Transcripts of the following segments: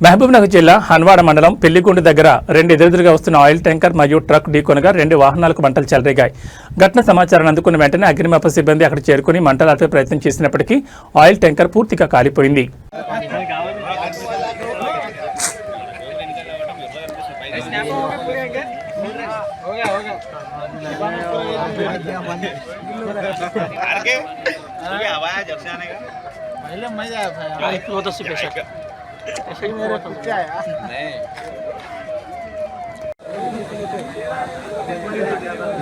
మహబూబ్నగర్ జిల్లా హన్వాడ మండలం పెళ్లిగుండు దగ్గర రెండు ఎదురెదురుగా వస్తున్న ఆయిల్ ట్యాంకర్ మరియు ట్రక్ ఢీకొనగా రెండు వాహనాలకు మంటలు చెలరేగాయి ఘటన సమాచారాన్ని అందుకున్న వెంటనే అగ్నిమాపక సిబ్బంది అక్కడ చేరుకుని మంటలు ఆపే ప్రయత్నం చేసినప్పటికీ ఆయిల్ ట్యాంకర్ పూర్తిగా కాలిపోయింది आगे ये हवा है जब से आने का वो तो सिर्फ ऐसा ऐसा ही मेरे को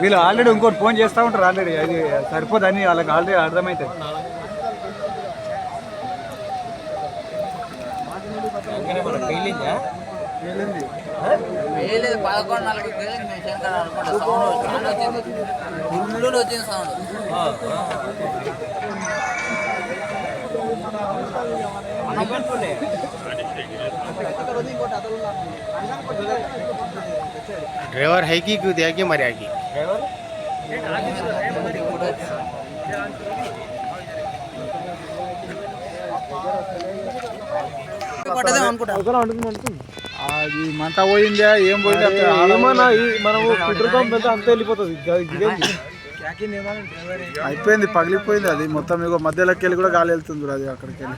వీళ్ళు ఆల్రెడీ ఇంకోటి ఫోన్ చేస్తూ ఉంటారు ఆల్రెడీ. అది సరిపోదని వాళ్ళకి ఆల్రెడీ అర్థమవుతుంది వేయలేదు పదకొండు నలభై సౌండ్ వచ్చింది. సౌండ్. ಡ್ರೈವರ್ ಹೈಕಿ ಕೂದಿ ಹಾಕಿ ಮರಿ ಹಾಕಿ అది మంట పోయిందా ఏం పోయిందా మనము పెట్రోల్ పంప్ అంతా వెళ్ళిపోతుంది అయిపోయింది పగిలిపోయింది అది. మొత్తం ఇగో మధ్యలోకి వెళ్ళి కూడా గాలి వెళ్తుంది అది అక్కడికి వెళ్ళి.